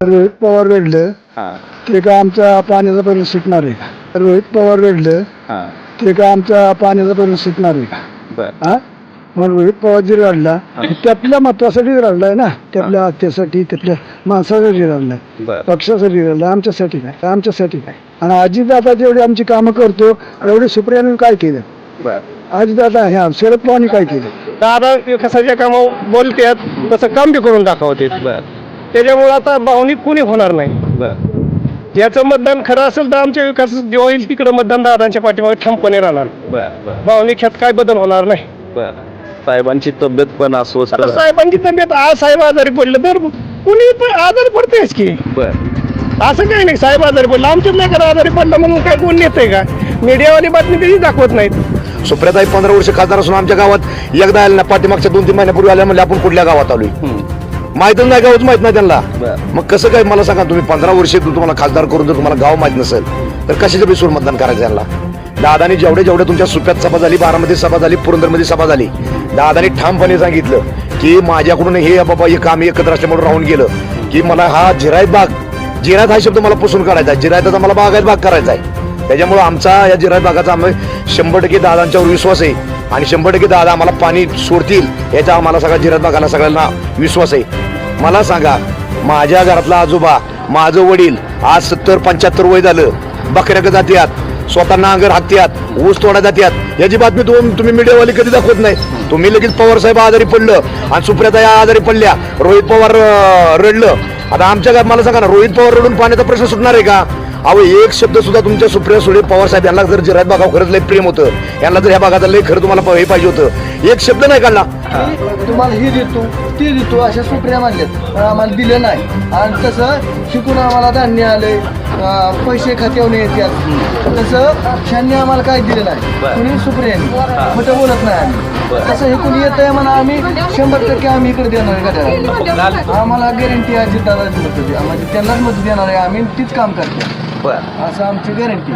रोहित पवार हा. ते का आमच्या पाण्याचा पर्यंत शिकणार आहे? रोहित पवार हा. ते का आमच्या पाण्याचा पर्यंत शिकणार आहे? बर. हा? मग रोहित पवार जरी रडला ते आपल्या महत्वासाठी रडलाय ना? ते आपल्या हत्येसाठी त्यातल्या माणसासाठी रडलाय. बर. पक्षासाठी रडलाय आमच्यासाठी काय आमच्यासाठी काय आणि अजितदादा जेवढी आमची कामं करतो एवढी सुप्रियाने काय केलं? बर. अजितदादा ह्या शरद पवारने काय केलं? दादा विकासाच्या कामावर बोलतात तसं काम बी करून दाखवते बर. त्याच्यामुळे आता भावनिक कुणी होणार नाही? बर. ज्याचं मतदान खरं असेल तर आमच्या विकास जेव्हा होईल तिकडं मतदान दादांच्या पाठीमागे ठामपणे राहणार. बर बर. भावनिक ह्यात काय बदल होणार नाही? बर. साहेबांची तब्येत पण आता साहेबांची तब्येत आज साहेब आजारी पडले तर कुणी पण आजारी पडतेच की. बर. असं काही नाही साहेब आजारी पडलं. आमच्याच लेकर आजारी पडलं म्हणून काय कोण नेतंय का? मीडियावाली बातमी कधी दाखवत नाहीत. सुप्रियाताई पंधरा वर्ष खासदार असून आमच्या गावात एकदा आल्या ना पाठीमागच्या दोन तीन महिन्यापूर्वी आल्या म्हणजे आपण कुठल्या गावात आलोय? माहितच नाही गावच माहीत नाही त्यांना. मग कसं काय मला सांगा तुम्ही पंधरा वर्ष तुम्हाला खासदार करून जर तुम्हाला गाव माहीत नसेल तर कशाच्या बेसूर मतदान करायचं यांना? दादानी जेवढे जेवढे तुमच्या सुप्यात सभा झाली बारामती सभा झाली पुरंदरमध्ये सभा झाली दादानी ठामपणे सांगितलं की माझ्याकडून हे बाबा हे काम एकत्र असल्यामुळे राहून गेलं की मला हा जिरायत बाग जिरायत हा शब्द मला पुसून काढायचा आहे. जिरायताचा मला बागायत बाग करायचा आहे. त्याच्यामुळे आमचा या जिरायत बागाचा आम्ही शंभर टक्के दादांच्यावर विश्वास आहे. आणि शंभर टक्के दादा आम्हाला पाणी सोडतील याचा आम्हाला सगळ्या जिरायत बागाला सगळ्यांना विश्वास आहे. मला सांगा माझ्या घरातला आजोबा माझं वडील आज सत्तर पंच्याहत्तर वय झालं. बकऱ्याक जात्यात? स्वतः नांगर हाकत्यात? ऊस तोडा जात्यात? याची बातमी दोन तुम्ही मीडियावाली कधी दाखवत नाही. तुम्ही लगेच पवार साहेब आजारी पडलं आणि सुप्रिया या आजारी पडल्या. रोहित पवार रडलं. आता आमच्या घरात मला सांगा ना रोहित पवार रडून पाण्याचा प्रश्न सुटणार आहे का? अहो एक शब्द सुद्धा तुमच्या सुप्रिया सुळे पवार साहेब यांना जर जिरायत बागाव खरंच लय प्रेम होतं. यांना जर ह्या भागाचा लय खरं तुम्हाला हे पाहिजे होतं. एक शब्द नाही काढला. तुम्हाला हे देतो ते देतो अशा सुप्रिया मानल्यात पण आम्हाला दिलं नाही. आणि तसं शिकून आम्हाला धान्य आले पैसे खात्यावर येतात तसं शांनी आम्हाला काही दिलं नाही. कुणी सुप्रियाने? खोटं बोलत नाही आम्ही. तसं हे कुणी येत आहे म्हणा आम्ही शंभर टक्के आम्ही इकडे देणार आहे गटाला. आम्हाला गॅरंटी आहे जिद्दाला म्हणजे त्यांनाच मत देणार आहे. आम्ही तीच काम करतो बरं. असं आमची गॅरंटी.